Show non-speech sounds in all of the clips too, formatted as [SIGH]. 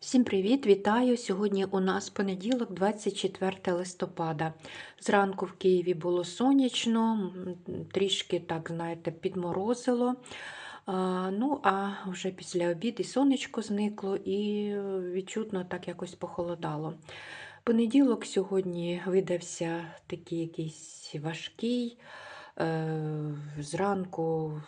Всім привіт, вітаю! Сьогодні у нас понеділок, 24 листопада. Зранку в Києві було сонячно, трішки, так знаєте, підморозило. Ну, а вже після обіду сонечко зникло і відчутно так якось похолодало. Понеділок сьогодні видався такий якийсь важкий. Е, Зранку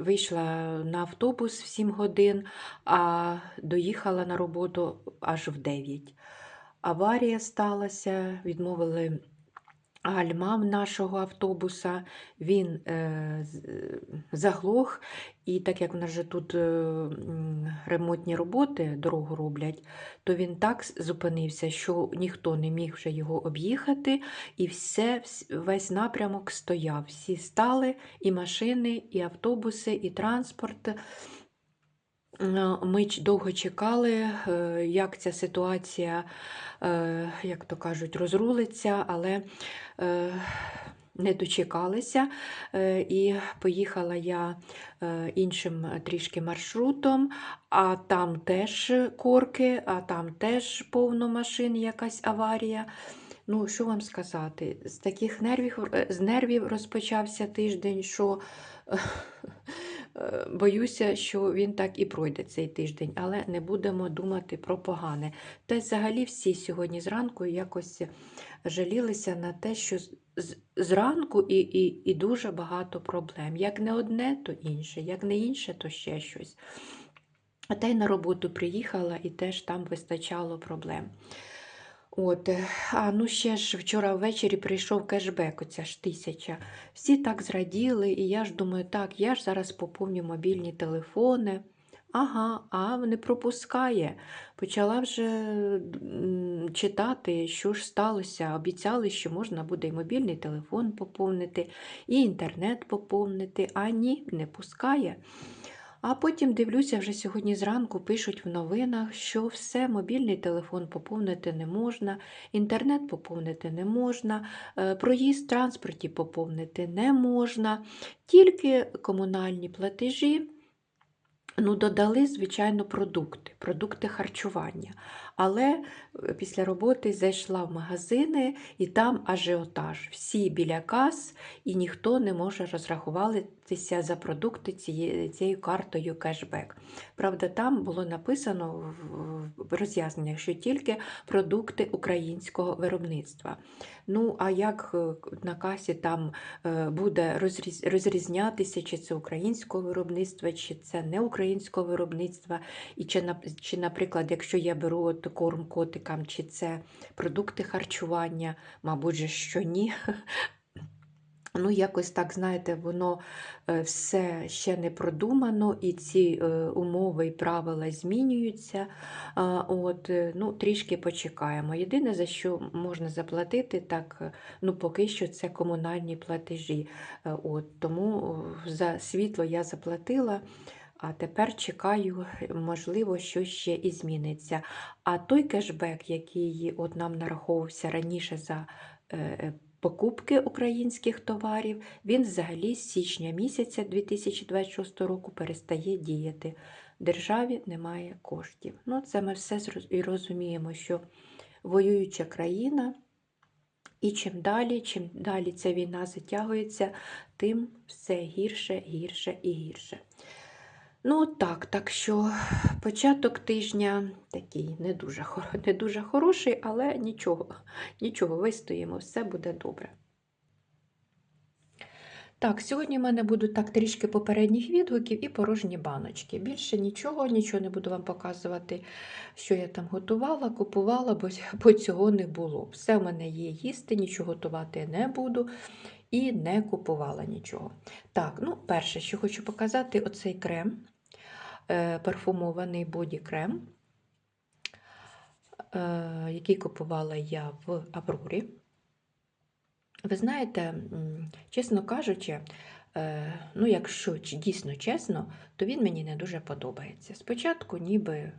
вийшла на автобус в 7 годин, а доїхала на роботу аж в 9. Аварія сталася, відмовили гальмам нашого автобуса, він е, е, заглох, і так як в нас же тут е, ремонтні роботи, дорогу роблять, то він так зупинився, що ніхто не міг вже його об'їхати, і все, весь напрямок стояв. Всі стали, і машини, і автобуси, і транспорт. Е, Ми довго чекали, е, як ця ситуація, е, як то кажуть, розрулиться, але не дочекалися. І поїхала я іншим трішки маршрутом, а там теж корки, а там теж повно машин, якась аварія. Ну, що вам сказати? З таких нервів, з нервів розпочався тиждень, що боюся, що він так і пройде цей тиждень, але не будемо думати про погане. Та й взагалі всі сьогодні зранку якось жалілися на те, що зранку і, і, і дуже багато проблем. Як не одне, то інше, як не інше, то ще щось. А та й на роботу приїхала і теж там вистачало проблем. От, е, а ну ще ж вчора ввечері прийшов кешбек, оця ж тисяча. Всі так зраділи, і я ж думаю, так, я ж зараз поповню мобільні телефони. Ага, а не пропускає. Почала вже читати, що ж сталося. Обіцяли, що можна буде і мобільний телефон поповнити, і інтернет поповнити, а ні, не пускає. А потім дивлюся, вже сьогодні зранку пишуть в новинах, що все, мобільний телефон поповнити не можна, інтернет поповнити не можна, е, проїзд в транспорті поповнити не можна, тільки комунальні платежі. Ну, додали, звичайно, продукти, продукти харчування. Але е, після роботи зайшла в магазини, і там ажіотаж. Всі біля кас, і ніхто не може розрахуватися за продукти цією, картою кешбек. Правда, там було написано в- в роз'ясненнях, що тільки продукти українського виробництва. Ну, а як е, на касі там е, буде розрізнятися, чи це українського виробництва, чи це не українського виробництва, і чи, чи, наприклад, якщо я беру от корм котикам, чи це продукти харчування, мабуть, же, що ні. [LAUGHS] Ну, якось так, знаєте, воно е, все ще не продумано, і ці е, умови і правила змінюються. От, е, ну, трішки почекаємо. Єдине, за що можна заплатити, так, ну, поки що це комунальні платежі. От, тому за світло я заплатила. А тепер чекаю, можливо, що ще і зміниться. А той кешбек, який от нам нараховувався раніше за е, е, покупки українських товарів, він взагалі з січня місяця 2026 року перестає діяти. Державі немає коштів. Ну, це ми все і розуміємо, що воююча країна, і чим далі, чим далі ця війна затягується, тим все гірше, гірше і гірше. Ну, так, так що початок тижня такий не дуже, не дуже хороший, але нічого, нічого, вистоїмо, все буде добре. Так, сьогодні в мене будуть так трішки попередніх відгуків і порожні баночки. Більше нічого, нічого не буду вам показувати, що я там готувала, купувала, бо, бо цього не було. Все в мене є їсти, нічого готувати не буду і не купувала нічого. Так, ну, перше, що хочу показати, оцей крем, парфумований боді-крем, е, який купувала я в Аврорі. Ви знаєте, чесно кажучи, е, ну, якщо дійсно чесно, то він мені не дуже подобається. Спочатку ніби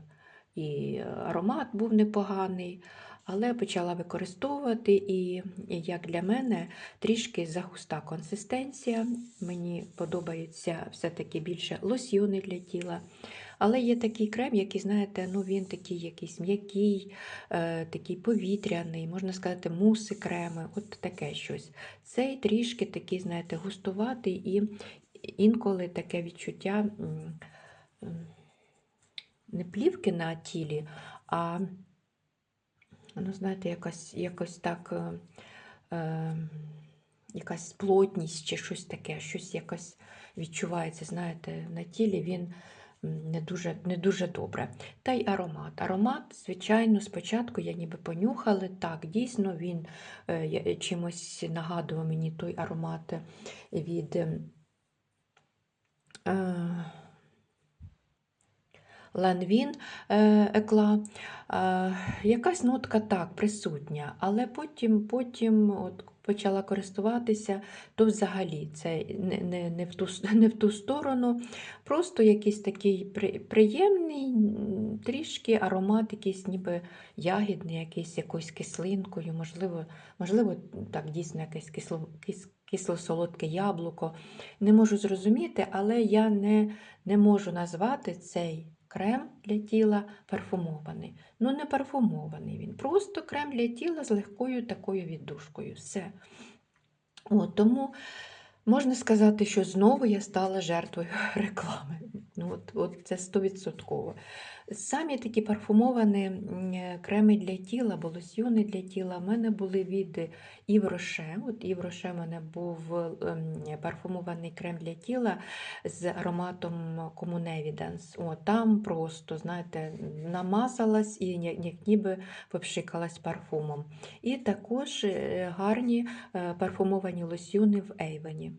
і аромат був непоганий, але почала використовувати, і як для мене трішки загуста консистенція. Мені подобаються все-таки більше лосьйони для тіла. Але є такий крем, який, знаєте, ну він такий якийсь м'який, е, такий повітряний, можна сказати, муси креми, от таке щось. Цей трішки такий, знаєте, густуватий і інколи таке відчуття не плівки на тілі, а ну, знаєте, якось, якось так. е, е, Якась плотність чи щось таке, щось якось відчувається, знаєте, на тілі він не дуже, не дуже добре. Та й аромат. Аромат, звичайно, спочатку я ніби понюхала, так, дійсно він е, чимось нагадував мені той аромат від ем, е, Ланвін е, екла. Е, якась нотка так присутня, але потім, потім от почала користуватися, то взагалі це не, не, не, в, ту, [LAUGHS] не в ту сторону. Просто якийсь такий приємний, трішки аромат, якийсь ніби ягідний, якийсь якоюсь кислинкою, можливо, можливо, так дійсно якесь кисло, кисло-солодке яблуко. Не можу зрозуміти, але я не, не можу назвати цей крем для тіла парфумований. Ну, не парфумований він, просто крем для тіла з легкою такою віддушкою. Все. От, тому можна сказати, що знову я стала жертвою [LAUGHS] реклами. Ну, от, от це стовідсотково. Самі такі парфумовані креми для тіла або лосьйони для тіла в мене були від Rocher. От Rocher в мене був ем, парфумований крем для тіла з ароматом Common О, там просто, знаєте, намазалась і як ніби попшикалась парфумом. І також е, гарні е, парфумовані лосьйони в Ейвені.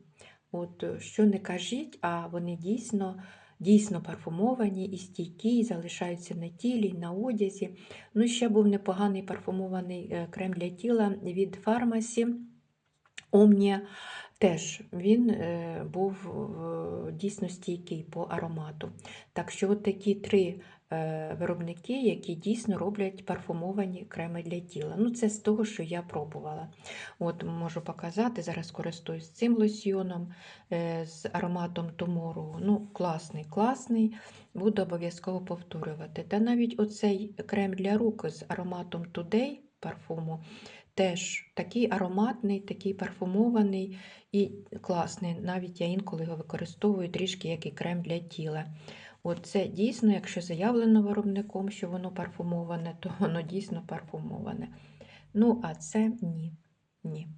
От е, що не кажіть, а вони дійсно, дійсно парфумовані і стійкі, і залишаються на тілі, на одязі. Ну, ще був непоганий парфумований е, крем для тіла від фармасі Omnia. Теж він е, був дійсно стійкий по аромату. Так що от такі три е, виробники, які дійсно роблять парфумовані креми для тіла. Ну, це з того, що я пробувала. От можу показати, зараз користуюсь цим лосьйоном е, з ароматом Tomorrow. Ну, класний, класний. Буду обов'язково повторювати. Та навіть оцей крем для рук з ароматом Today парфуму. Теж такий ароматний, такий парфумований і класний. Навіть я інколи його використовую трішки як і крем для тіла. От це дійсно, якщо заявлено виробником, що воно парфумоване, то воно дійсно парфумоване. Ну, а це ні. Ні.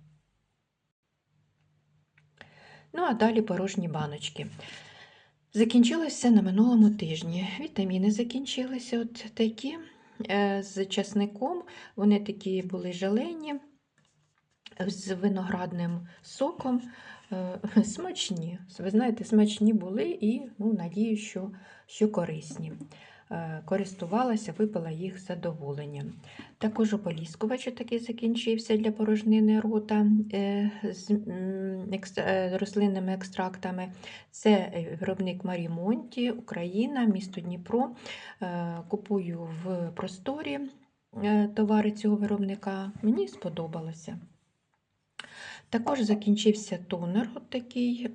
Ну, а далі порожні баночки. Закінчилося на минулому тижні. Вітаміни закінчилися от такі з часником. Вони такі були желені, з виноградним соком. Е, [LAUGHS] Смачні. Ви знаєте, смачні були і ну, надію, що, що корисні. Е, Користувалася, випила їх з задоволенням. Також ополіскувач такий закінчився для порожнини рота е, з е, рослинними екстрактами. Це виробник Марімонті, Україна, місто Дніпро. Купую в просторі товари цього виробника. Мені сподобалося. Також закінчився тонер такий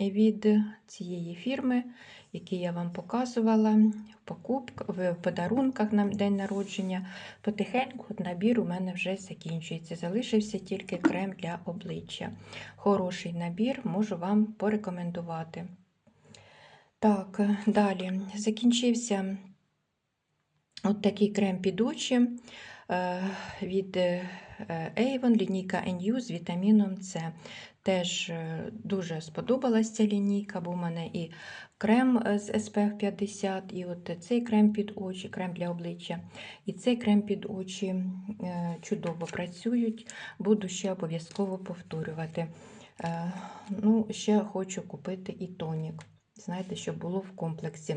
від цієї фірми, який я вам показувала покупках, в подарунках на день народження. Потихеньку набір у мене вже закінчується. Залишився тільки крем для обличчя. Хороший набір, можу вам порекомендувати. Так, далі закінчився от такий крем під очі е, від е, Avon, лінійка NU з вітаміном С. Теж е, дуже сподобалась ця лінійка, бо в мене і крем е, з SPF 50, і от цей крем під очі, крем для обличчя, і цей крем під очі е, чудово працюють. Буду ще обов'язково повторювати. Ну, ще хочу купити і тонік. Знаєте, щоб було в комплексі.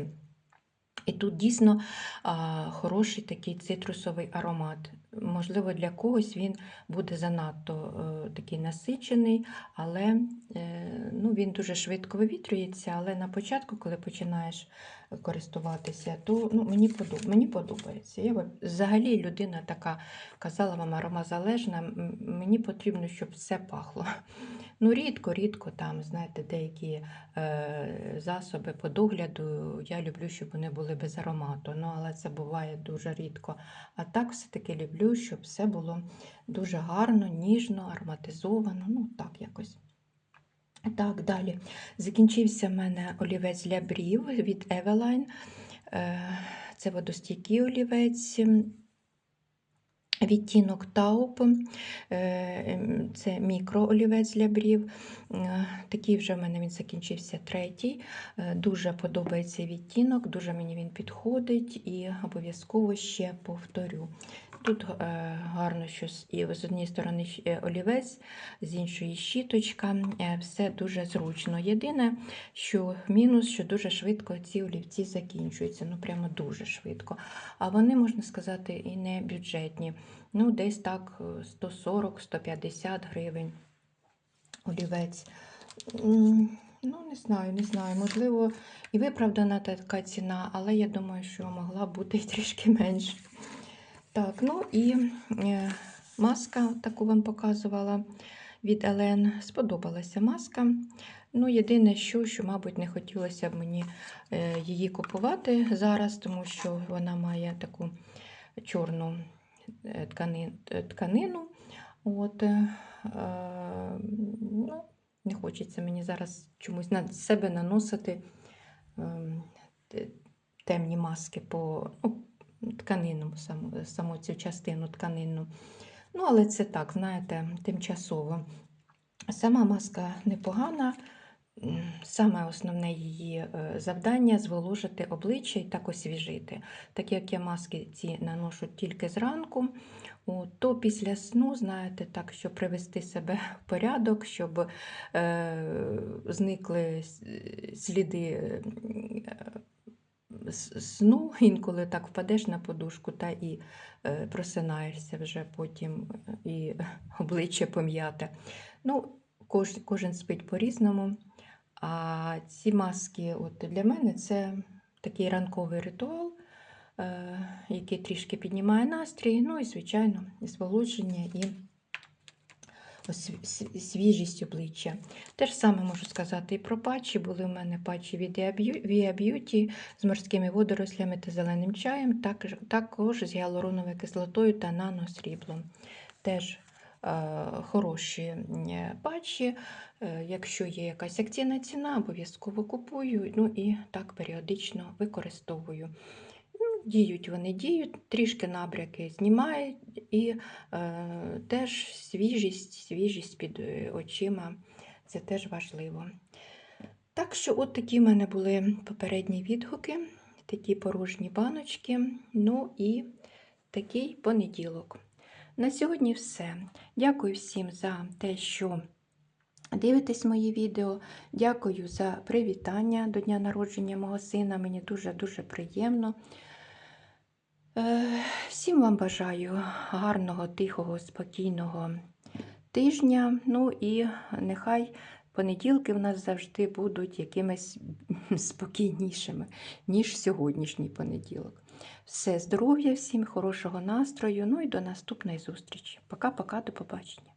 І тут дійсно а, хороший такий цитрусовий аромат. Можливо, для когось він буде занадто е, такий насичений, але е, ну, він дуже швидко вивітрюється. Але на початку, коли починаєш користуватися, то ну, мені, подоб... мені подобається. Я взагалі людина така, казала вам, аромазалежна, мені потрібно, щоб все пахло. Ну, рідко-рідко там, знаєте, деякі е, засоби по догляду. Я люблю, щоб вони були без аромату. Ну, але це буває дуже рідко. А так все-таки люблю, щоб все було дуже гарно, ніжно, ароматизовано. Ну, так якось. Так, далі. Закінчився в мене олівець для брів від Eveline. Е, Це водостійкий олівець. Відтінок тауп, Е, ем, це мікроолівець для брів. Е, Такий вже в мене він закінчився третій. Е, Дуже подобається відтінок, дуже мені він підходить і обов'язково ще повторю. Тут гарно, що з і з однієї сторони олівець, з іншої щіточка. Все дуже зручно. Єдине, що мінус, що дуже швидко ці олівці закінчуються. Ну прямо дуже швидко. А вони, можна сказати, і не бюджетні. Ну, десь так е, 140-150 гривень олівець. Ну, не знаю, не знаю. Можливо, і виправдана така ціна, але я думаю, що могла бути і [LAUGHS] трішки менше. Так, ну і е, маска таку вам показувала від Елен. Сподобалася маска. Ну, єдине, що, що, мабуть, не хотілося б мені е, її купувати зараз, тому що вона має таку чорну е, ткани, е, тканину. От, е, е, ну, не хочеться мені зараз чомусь на себе наносити ем, темні маски по ну, тканину, саму, саму цю частину тканину. Ну, але це так, знаєте, тимчасово. Сама маска непогана. Саме основне її е, завдання зволожити обличчя і так освіжити. Так як я маски ці наношу тільки зранку, то після сну, знаєте, так, щоб привести себе в порядок, щоб е, зникли сліди е, сну, інколи так впадеш на подушку та і е, просинаєшся вже потім е, і [LAUGHS] обличчя пом'яте. Ну, кож, кожен спить по-різному. А ці маски, от для мене це такий ранковий ритуал, е, який трішки піднімає настрій, ну і, звичайно, зволоження і свіжість обличчя. Те ж саме можу сказати і про патчі. Були в мене патчі від Via Beauty з морськими водорослями та зеленим чаєм, також, з гіалуроновою кислотою та наносріблом. Теж хороші е, патчі. Е, Якщо є якась акційна ціна, обов'язково купую. Ну і так періодично використовую. Ну, Діють вони діють, трішки набряки знімають і е, теж свіжість, свіжість під е, очима. Це теж важливо. Так що, от такі в мене були попередні відгуки, такі порожні баночки. Ну і такий понеділок. На сьогодні все. Дякую всім за те, що дивитесь мої відео. Дякую за привітання до дня народження мого сина. Мені дуже-дуже приємно. Е, Всім вам бажаю гарного, тихого, спокійного тижня. Ну і нехай понеділки в нас завжди будуть якимись [LAUGHS] спокійнішими, ніж сьогоднішній понеділок. Все, здоров'я всім, хорошого настрою. Ну і до наступної зустрічі. Пока-пока, до побачення.